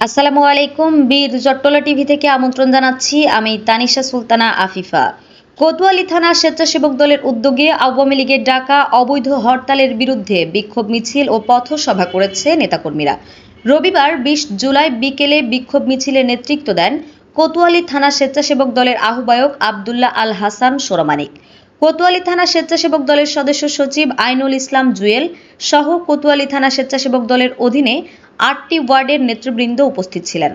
আসসালামু আলাইকুম, বীর জট্টলা টিভি থেকে আমন্ত্রণ জানাচ্ছি আমি তানিশা সুলতানা আফিফা। কোতোয়ালি থানা স্বেচ্ছাসেবক দলের উদ্যোগে আওয়ামী লীগের ডাকা অবৈধ হরতালের বিরুদ্ধে বিক্ষোভ মিছিল ও পথসভা করেছে নেতাকর্মীরা। রবিবার বিশ জুলাই বিকেলে বিক্ষোভ মিছিলের নেতৃত্ব দেন কোতোয়ালি থানা স্বেচ্ছাসেবক দলের আহ্বায়ক আবদুল্লাহ আল হাসান সোরামানিক। কোতোয়ালি থানা স্বেচ্ছাসেবক দলের সদস্য সচিব আইনুল ইসলাম জুয়েল সহ কোতোয়ালি থানা স্বেচ্ছাসেবক দলের অধীনে আটটি ওয়ার্ডের নেতৃবৃন্দ উপস্থিত ছিলেন।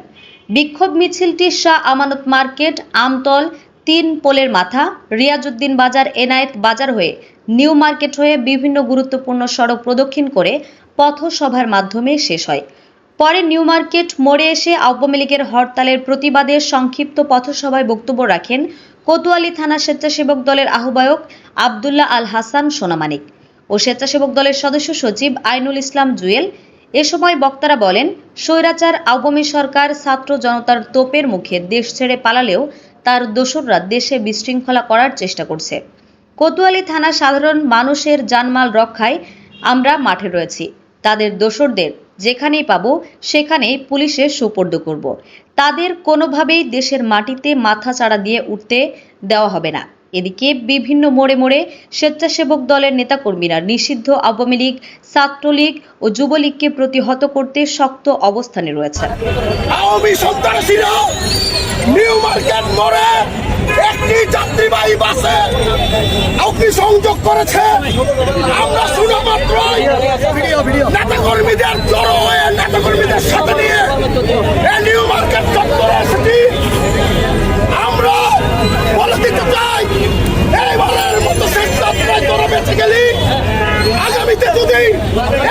বিক্ষোভ মিছিলটি শাহ আমানত মার্কেট, আমতল, তিন পোলের মাথা, রিয়াজউদ্দিন বাজার, এনায়েত বাজার হয়ে নিউ মার্কেট হয়ে বিভিন্ন গুরুত্বপূর্ণ সড়ক প্রদক্ষিণ করে পথসভার মাধ্যমে শেষ হয়। পরে নিউ মার্কেট মোড়ে এসে আওয়ামী লীগের হরতালের প্রতিবাদে সংক্ষিপ্ত পথসভায় বক্তব্য রাখেন কোতোয়ালি থানা স্বেচ্ছাসেবক দলের আহ্বায়ক আবদুল্লাহ আল হাসান সোনামানিক ও স্বেচ্ছাসেবক দলের সদস্য সচিব আইনুল ইসলাম জুয়েল এ সময় বক্তারা বলেন, স্বৈরাচার আওয়ামী সরকার, ছাত্র জনতার তোপের মুখে দেশ ছেড়ে পালালেও তার দোসররা দেশে বিশৃঙ্খলা করার চেষ্টা করছে। কোতোয়ালি থানা সাধারণ মানুষের জানমাল রক্ষায় আমরা মাঠে রয়েছি। তাদের দোসরদের যেখানেই পাবো, সেখানেই পুলিশের সুপর্দ করব। তাদের কোনোভাবেই দেশের মাটিতে মাথা চাড়া দিয়ে উঠতে দেওয়া হবে না। এদিকে বিভিন্ন মোড়ে মোড়ে স্বেচ্ছাসেবক দলের নেতাকর্মীরা নিষিদ্ধ আওয়ামী লীগ, ছাত্রলীগ ও যুবলীগকে প্রতিহত করতে শক্ত অবস্থানে রয়েছেন। একটি যাত্রীবাহী বাসে অগ্নি সংযোগ করেছে। আমরা শোনা মাত্রই নেতা কর্মীদের জড়ো হয়ে নেতা কর্মীদের সাথে নিয়ে নিউ মার্কেট চত্বরে এসেছি। আমরা বলে দিতে চাই, এইবারের মতো শেষ যাত্রায় তোরা বেঁচে গেলি। আগামীতে যদি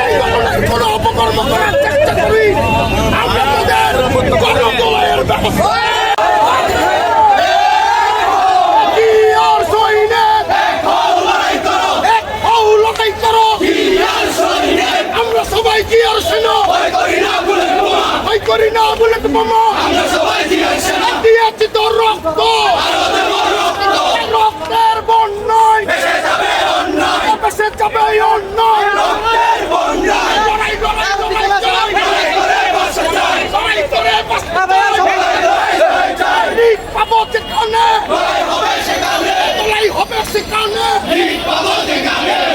এই ধরনের কোনো অপকর্ম করার চেষ্টা করি করি না বুলেট বোমা। দিয়েছি তোর রক্ত। রক্তের বন্যায়। বেসে যাবে অন্যায়। লড়াই লড়াই পাবো যেখানে হবে সেখানে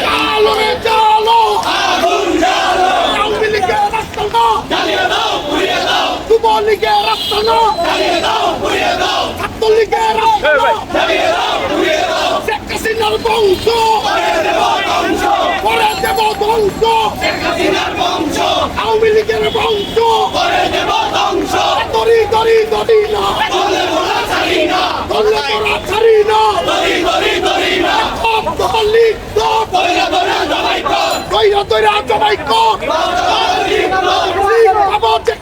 জালো রে জালো আওয়ামী লীগের রাস্তা না ছাত্রলীগের রাস্তা না শেখ হাসিনার বংশ করে দেব ধ্বংস আওয়ামী লীগের বংশ দড়ি দড়ি দড়ি না দলে মোরা ছাড়ি না দলি সব দইরা দইরা জবাই কর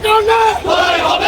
পাবো